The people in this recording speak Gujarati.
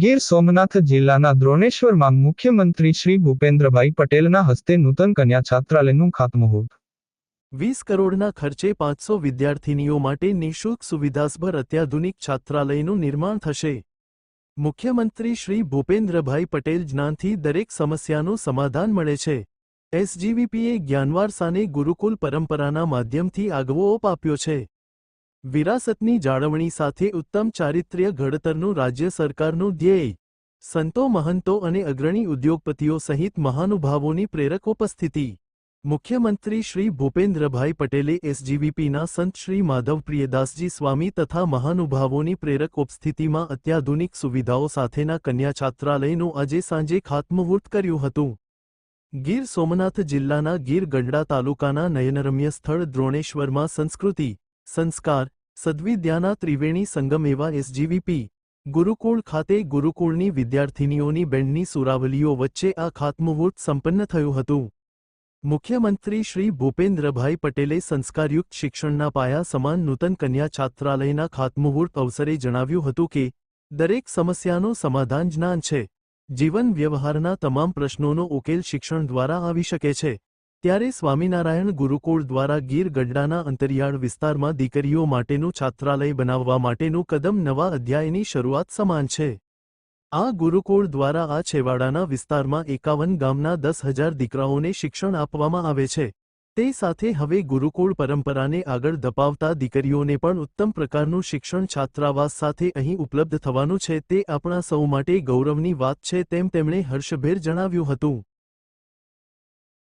ગીર સોમનાથ જિલ્લાના દ્રોણેશ્વરમાં મુખ્યમંત્રી શ્રી ભૂપેન્દ્રભાઈ પટેલના હસ્તે નૂતન કન્યા છાત્રાલયનું ખાતમુહૂર્ત. વીસ કરોડના ખર્ચે પાંચસો વિદ્યાર્થીનીઓ માટે નિઃશુલ્ક સુવિધાસભર અત્યાધુનિક છાત્રાલયનું નિર્માણ થશે. મુખ્યમંત્રી શ્રી ભૂપેન્દ્રભાઈ પટેલ જ્ઞાનથી દરેક સમસ્યાનું સમાધાન મળે છે. એસજીવીપીએ જ્ઞાનવારસાને ગુરુકુલ પરંપરાના માધ્યમથી આગવો ઓપ આપ્યો છે. વિરાસતની જાળવણી સાથે ઉત્તમ ચારિત્ર્ય ઘડતરનું રાજ્ય સરકારનું ધ્યેય. સંતો, મહંતો અને અગ્રણી ઉદ્યોગપતિઓ સહિત મહાનુભાવોની પ્રેરક ઉપસ્થિતિ. મુખ્યમંત્રી શ્રી ભૂપેન્દ્રભાઈ પટેલે એસજીવીપીના સંત શ્રી માધવ પ્રિયદાસજી સ્વામી તથા મહાનુભાવોની પ્રેરક ઉપસ્થિતિમાં અત્યાધુનિક સુવિધાઓ સાથેના કન્યા છાત્રાલયનું આજે સાંજે ખાતમુહૂર્ત કર્યું હતું. ગીર સોમનાથ જિલ્લાના ગીર ગઢડા તાલુકાના નયનરમ્ય સ્થળ દ્રોણેશ્વરમાં સંસ્કૃતિ, સંસ્કાર સદ્વિદ્યાના ત્રિવેણી સંગમ એવા એસજીવીપી ગુરુકુળ ખાતે ગુરુકુળની વિદ્યાર્થિનીઓની બેન્ડની સુરાવલીઓ વચ્ચે આ ખાતમુહૂર્ત સંપન્ન થયું હતું. મુખ્યમંત્રી શ્રી ભૂપેન્દ્રભાઈ પટેલે સંસ્કારયુક્ત શિક્ષણના પાયા સમાન નૂતન કન્યા છાત્રાલયના ખાતમુહૂર્ત અવસરે જણાવ્યું હતું કે, દરેક સમસ્યાનું સમાધાન જ્ઞાન છે. જીવન વ્યવહારના તમામ પ્રશ્નોનો ઉકેલ શિક્ષણ દ્વારા આવી શકે છે. ત્યારે સ્વામિનારાયણ ગુરુકુળ દ્વારા ગીર ગઢડાના અંતરિયાળ વિસ્તારમાં દીકરીઓ માટેનું છાત્રાલય બનાવવા માટેનું કદમ નવા અધ્યાયની શરૂઆત સમાન છે. આ ગુરુકુળ દ્વારા આ છેવાડાના વિસ્તારમાં એકાવન ગામના દસ હજાર દીકરાઓને શિક્ષણ આપવામાં આવે છે. તે સાથે હવે ગુરુકુળ પરંપરાને આગળ ધપાવતા દીકરીઓને પણ ઉત્તમ પ્રકારનું શિક્ષણ છાત્રાવાસ સાથે અહીં ઉપલબ્ધ થવાનું છે તે આપણા સૌ માટે ગૌરવની વાત છે તેમ તેમણે હર્ષભેર જણાવ્યું હતું.